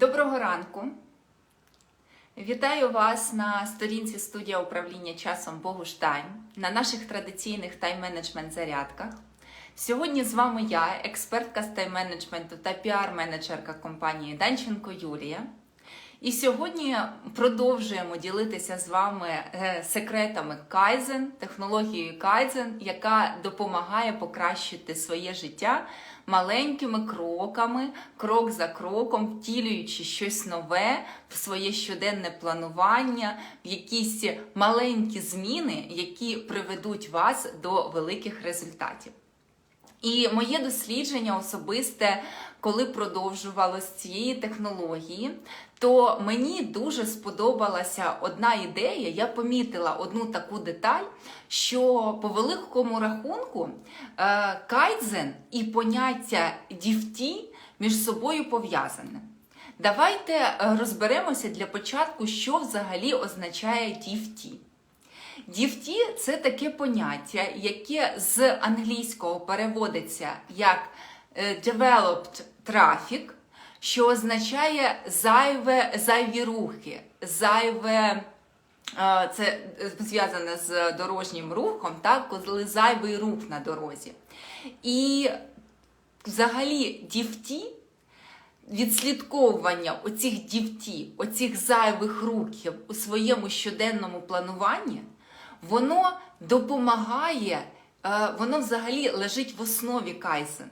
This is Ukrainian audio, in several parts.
Доброго ранку! Вітаю вас на сторінці студія управління часом Богуштайм на наших традиційних тайм-менеджмент зарядках. Сьогодні з вами я, експертка з тайм-менеджменту та піар-менеджерка компанії Данченко Юлія. І сьогодні продовжуємо ділитися з вами е, секретами Кайзен, технологією Кайзен, яка допомагає покращити своє життя маленькими кроками, крок за кроком, втілюючи щось нове в своє щоденне планування, в якісь маленькі зміни, які приведуть вас до великих результатів. І моє дослідження особисте, коли продовжувалось цієї технології, то мені дуже сподобалася одна ідея. Я помітила одну таку деталь, що по великому рахунку е, кайдзен і поняття діфті між собою пов'язані. Давайте е, розберемося для початку, що взагалі означає діфті. Діфті це таке поняття, яке з англійського переводиться як е, developed traffic, що означає зайве, зайві рухи, зайве. е, Це зв'язане з дорожнім рухом, так, коли зайвий рух на дорозі. І взагалі діфті, відслідковування оцих діфті, оцих зайвих рухів у своєму щоденному плануванні, воно допомагає, е, воно взагалі лежить в основі кайзен.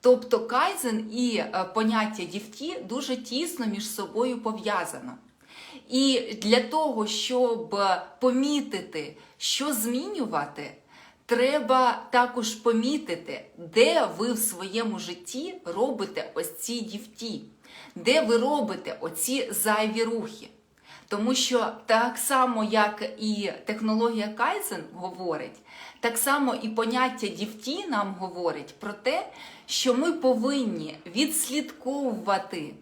Тобто кайзен і е, поняття діфті дуже тісно між собою пов'язано. І для того, щоб помітити, що змінювати, треба також помітити, де ви в своєму житті робите ось ці діфті, де ви робите оці зайві рухи. Тому що так само, як і технологія Кайзен говорить, так само і поняття діфті нам говорить про те, що ми повинні відслідковувати,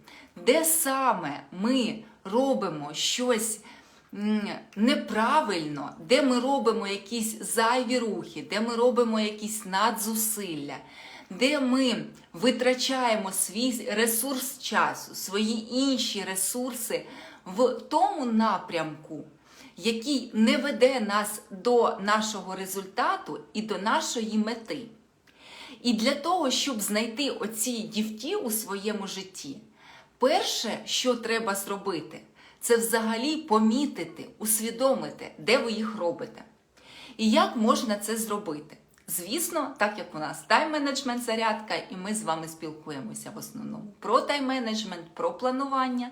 де саме ми робимо щось неправильно, де ми робимо якісь зайві рухи, де ми робимо якісь надзусилля, де ми витрачаємо свій ресурс часу, свої інші ресурси в тому напрямку, який не веде нас до нашого результату і до нашої мети. І для того, щоб знайти оці дівті у своєму житті, перше, що треба зробити, це взагалі помітити, усвідомити, де ви їх робите. І як можна це зробити? Звісно, так як у нас тайм-менеджмент зарядка, і ми з вами спілкуємося в основному про тайм-менеджмент, про планування,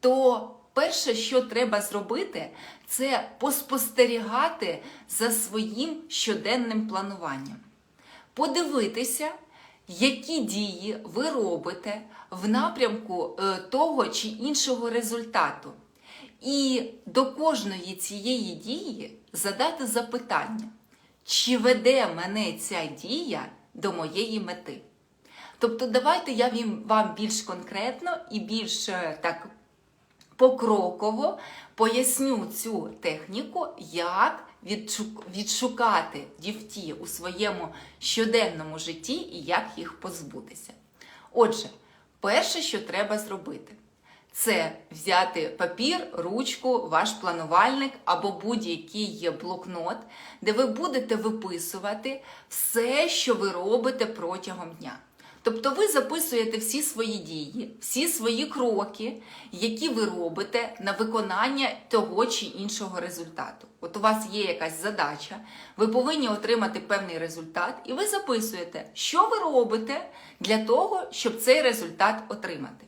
то перше, що треба зробити, це поспостерігати за своїм щоденним плануванням. Подивитися, які дії ви робите в напрямку е, того чи іншого результату. І до кожної цієї дії задати запитання, чи веде мене ця дія до моєї мети. Тобто, давайте я вам більш конкретно і більш е, так покроково поясню цю техніку, як відшукати дівті у своєму щоденному житті і як їх позбутися. Отже, перше, що треба зробити, це взяти папір, ручку, ваш планувальник або будь-який є блокнот, де ви будете виписувати все, що ви робите протягом дня. Тобто ви записуєте всі свої дії, всі свої кроки, які ви робите на виконання того чи іншого результату. От у вас є якась задача, ви повинні отримати певний результат, і ви записуєте, що ви робите для того, щоб цей результат отримати.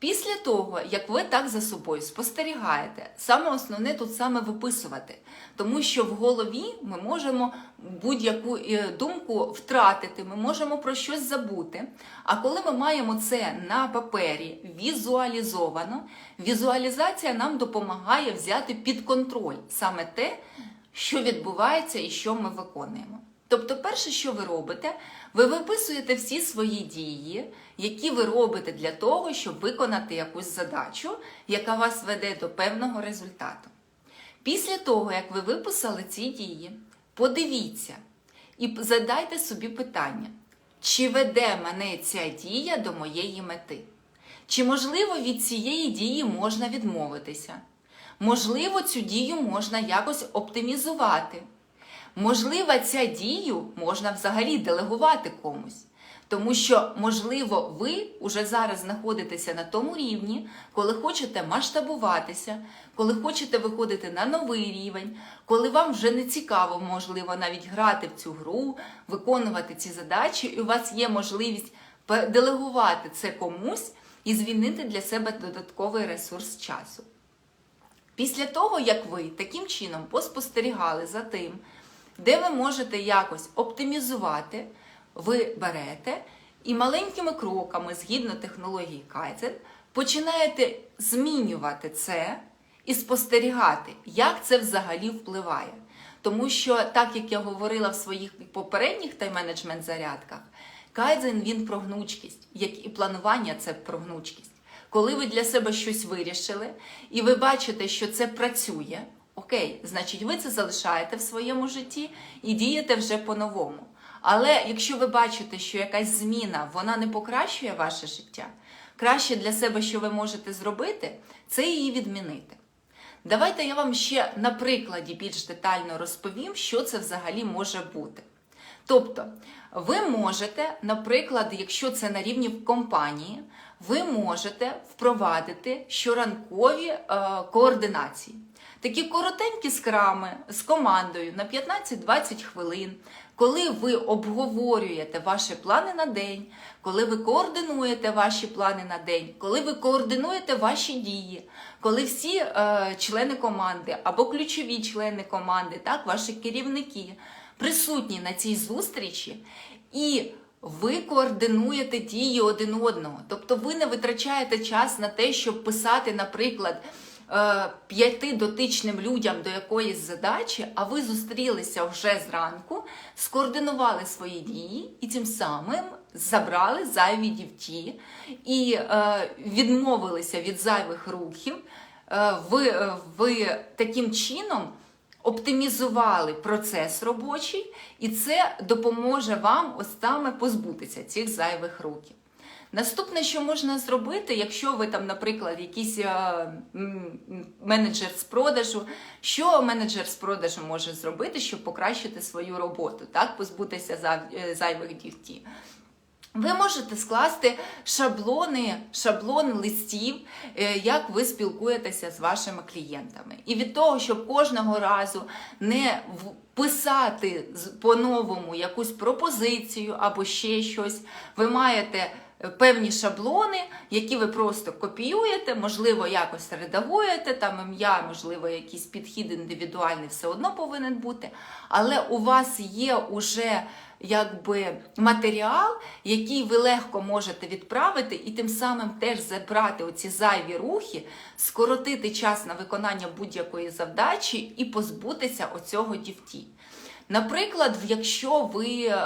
Після того, як ви так за собою спостерігаєте, саме основне тут саме виписувати, тому що в голові ми можемо будь-яку е, думку втратити, ми можемо про щось забути. А коли ми маємо це на папері візуалізовано, візуалізація нам допомагає взяти під контроль саме те, що відбувається і що ми виконуємо. Тобто, перше, що ви робите, ви виписуєте всі свої дії, які ви робите для того, щоб виконати якусь задачу, яка вас веде до певного результату. Після того, як ви виписали ці дії, подивіться і задайте собі питання, чи веде мене ця дія до моєї мети? Чи можливо від цієї дії можна відмовитися? Можливо, цю дію можна якось оптимізувати. Можливо, ця дію можна взагалі делегувати комусь. Тому що, можливо, ви уже зараз знаходитеся на тому рівні, коли хочете масштабуватися, коли хочете виходити на новий рівень, коли вам вже не цікаво, можливо, навіть грати в цю гру, виконувати ці задачі, і у вас є можливість делегувати це комусь і звільнити для себе додатковий ресурс часу. Після того, як ви таким чином поспостерігали за тим, де ви можете якось оптимізувати, ви берете і маленькими кроками, згідно технології Kaizen, починаєте змінювати це і спостерігати, як це взагалі впливає. Тому що, так як я говорила в своїх попередніх тайм-менеджмент зарядках, Кайдзен він про гнучкість, як і планування це про гнучкість. Коли ви для себе щось вирішили, і ви бачите, що це працює, окей, значить, ви це залишаєте в своєму житті і дієте вже по-новому. Але якщо ви бачите, що якась зміна вона не покращує ваше життя, краще для себе, що ви можете зробити, це її відмінити. Давайте я вам ще на прикладі більш детально розповім, що це взагалі може бути. Тобто, ви можете, наприклад, якщо це на рівні компанії, ви можете впровадити щоранкові е, координації. Такі коротенькі скрами з командою на 15-20 хвилин, коли ви обговорюєте ваші плани на день, коли ви координуєте ваші плани на день, коли ви координуєте ваші дії, коли всі е, члени команди або ключові члени команди, так, ваші керівники присутні на цій зустрічі, і ви координуєте дії один одного. Тобто ви не витрачаєте час на те, щоб писати, наприклад, п'яти дотичним людям до якоїсь задачі, а ви зустрілися вже зранку, скоординували свої дії і тим самим забрали зайві дівті і е, відмовилися від зайвих рухів. Е, ви, е, ви таким чином оптимізували процес робочий, і це допоможе вам ось саме позбутися цих зайвих рухів. Наступне, що можна зробити, якщо ви там, наприклад, якийсь е, менеджер з продажу, що менеджер з продажу може зробити, щоб покращити свою роботу, так, позбутися е, зайвих дівтів? Ви можете скласти шаблони, шаблон листів, е, як ви спілкуєтеся з вашими клієнтами. І від того, щоб кожного разу не вписати з- по-новому якусь пропозицію або ще щось, ви маєте певні шаблони, які ви просто копіюєте, можливо, якось редагуєте, там ім'я, можливо, якийсь підхід індивідуальний все одно повинен бути. Але у вас є уже якби матеріал, який ви легко можете відправити, і тим самим теж забрати оці зайві рухи, скоротити час на виконання будь-якої завдачі і позбутися оцього дівті. Наприклад, якщо ви е,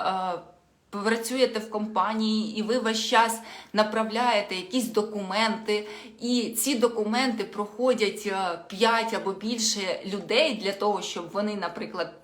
працюєте в компанії і ви весь час направляєте якісь документи, і ці документи проходять 5 або більше людей для того, щоб вони, наприклад,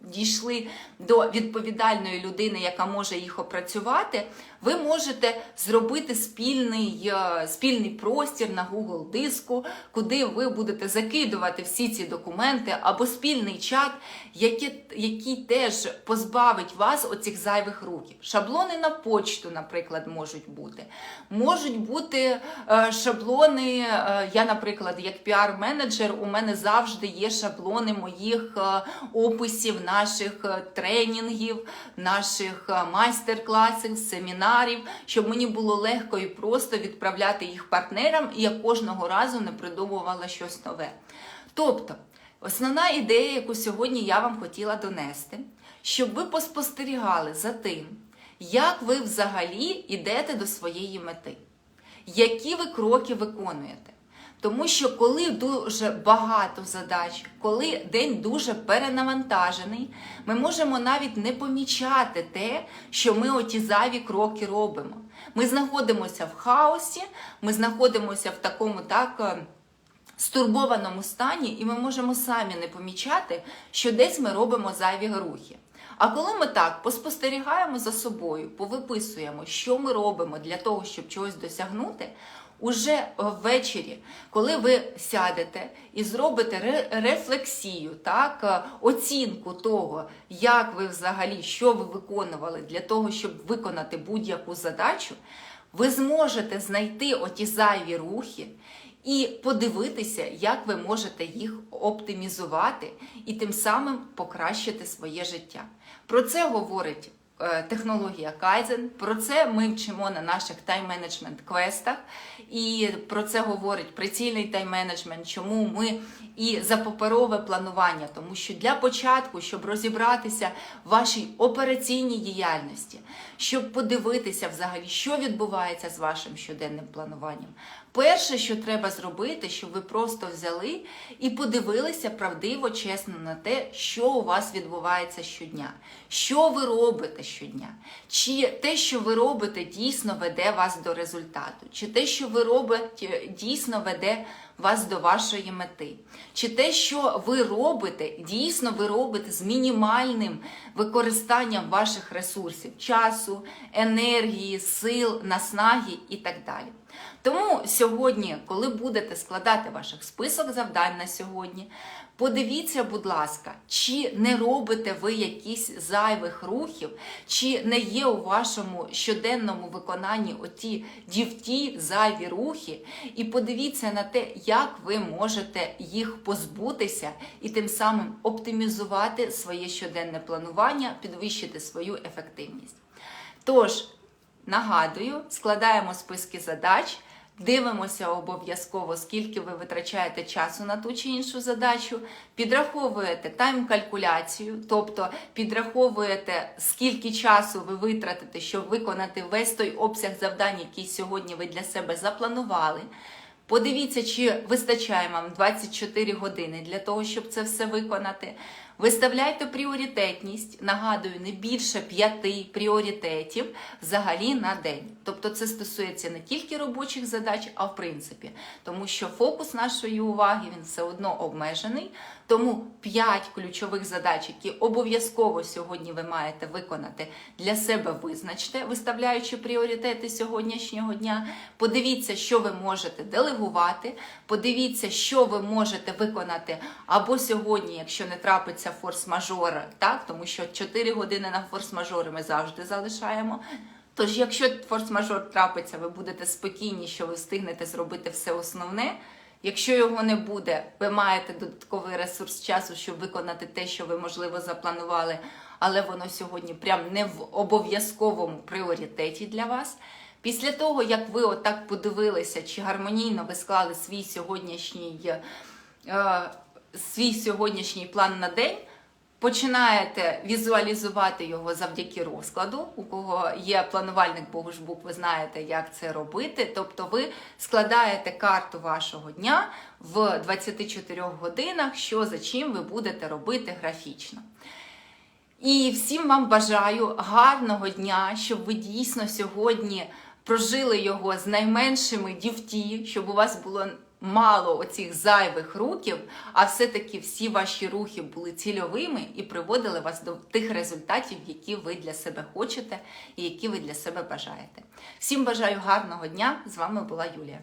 дійшли до відповідальної людини, яка може їх опрацювати, ви можете зробити спільний, е, спільний простір на Google диску, куди ви будете закидувати всі ці документи, або спільний чат, який, який теж позбавить вас оцих зайвих рухів. Шаблони на почту, наприклад, можуть бути. Можуть бути е, шаблони. е, я, наприклад, як піар-менеджер, у мене завжди є шаблони моїх е, описів наших тренінгів, наших майстер-класів, семінарів, щоб мені було легко і просто відправляти їх партнерам, і я кожного разу не придумувала щось нове. Тобто, основна ідея, яку сьогодні я вам хотіла донести, щоб ви поспостерігали за тим, як ви взагалі йдете до своєї мети, які ви кроки виконуєте. Тому що коли дуже багато задач, коли день дуже перенавантажений, ми можемо навіть не помічати те, що ми оті зайві кроки робимо. Ми знаходимося в хаосі, ми знаходимося в такому так. е, стурбованому стані, і ми можемо самі не помічати, що десь ми робимо зайві рухи. А коли ми так поспостерігаємо за собою, повиписуємо, що ми робимо для того, щоб чогось досягнути, уже ввечері, коли ви сядете і зробите рефлексію, так, е, оцінку того, як ви взагалі, що ви виконували для того, щоб виконати будь-яку задачу, ви зможете знайти оті зайві рухи і подивитися, як ви можете їх оптимізувати і тим самим покращити своє життя. Про це говорить е, технологія Kaizen, про це ми вчимо на наших тайм-менеджмент квестах, і про це говорить прицільний тайм-менеджмент, чому ми і за паперове планування, тому що для початку, щоб розібратися в вашій операційній діяльності, щоб подивитися взагалі, що відбувається з вашим щоденним плануванням. Перше, що треба зробити, щоб ви просто взяли і подивилися правдиво, чесно на те, що у вас відбувається щодня, що ви робите щодня, чи те, що ви робите, дійсно веде вас до результату, чи те, що ви робите, дійсно веде вас до вашої мети, чи те, що ви робите, дійсно ви робите з мінімальним використанням ваших ресурсів, часу, енергії, сил, наснаги і так далі. Тому сьогодні, коли будете складати ваших список завдань на сьогодні, подивіться, будь ласка, чи не робите ви якісь зайвих рухів, чи не є у вашому щоденному виконанні оті дівті зайві рухи, і подивіться на те, як ви можете їх позбутися і тим самим оптимізувати своє щоденне планування, підвищити свою ефективність. Тож, Нагадую, складаємо списки задач, дивимося обов'язково, скільки ви витрачаєте часу на ту чи іншу задачу, підраховуєте тайм-калькуляцію, тобто підраховуєте, скільки часу ви витратите, щоб виконати весь той обсяг завдань, який сьогодні ви для себе запланували. Подивіться, чи вистачає вам 24 години для того, щоб це все виконати. Виставляйте пріоритетність, нагадую, не більше п'яти пріоритетів взагалі на день. Тобто це стосується не тільки робочих задач, а в принципі, тому що фокус нашої уваги він все одно обмежений. Тому 5 ключових задач, які обов'язково сьогодні ви маєте виконати для себе, визначте, виставляючи пріоритети сьогоднішнього дня. Подивіться, що ви можете делегувати. Подивіться, що ви можете виконати або сьогодні, якщо не трапиться форс-мажор, так тому що 4 години на форс-мажори ми завжди залишаємо. Тож, якщо форс-мажор трапиться, ви будете спокійні, що ви встигнете зробити все основне. Якщо його не буде, ви маєте додатковий ресурс часу, щоб виконати те, що ви, можливо, запланували, але воно сьогодні прям не в обов'язковому пріоритеті для вас. Після того, як ви отак подивилися, чи гармонійно ви склали свій сьогоднішній, е, свій сьогоднішній план на день, починаєте візуалізувати його завдяки розкладу. У кого є планувальник Богушбук, ви знаєте, як це робити. Тобто ви складаєте карту вашого дня в 24 годинах, що за чим ви будете робити графічно. І всім вам бажаю гарного дня, щоб ви дійсно сьогодні прожили його з найменшими дівті, щоб у вас було мало оцих зайвих руків, а все-таки всі ваші рухи були цільовими і приводили вас до тих результатів, які ви для себе хочете і які ви для себе бажаєте. Всім бажаю гарного дня! З вами була Юлія.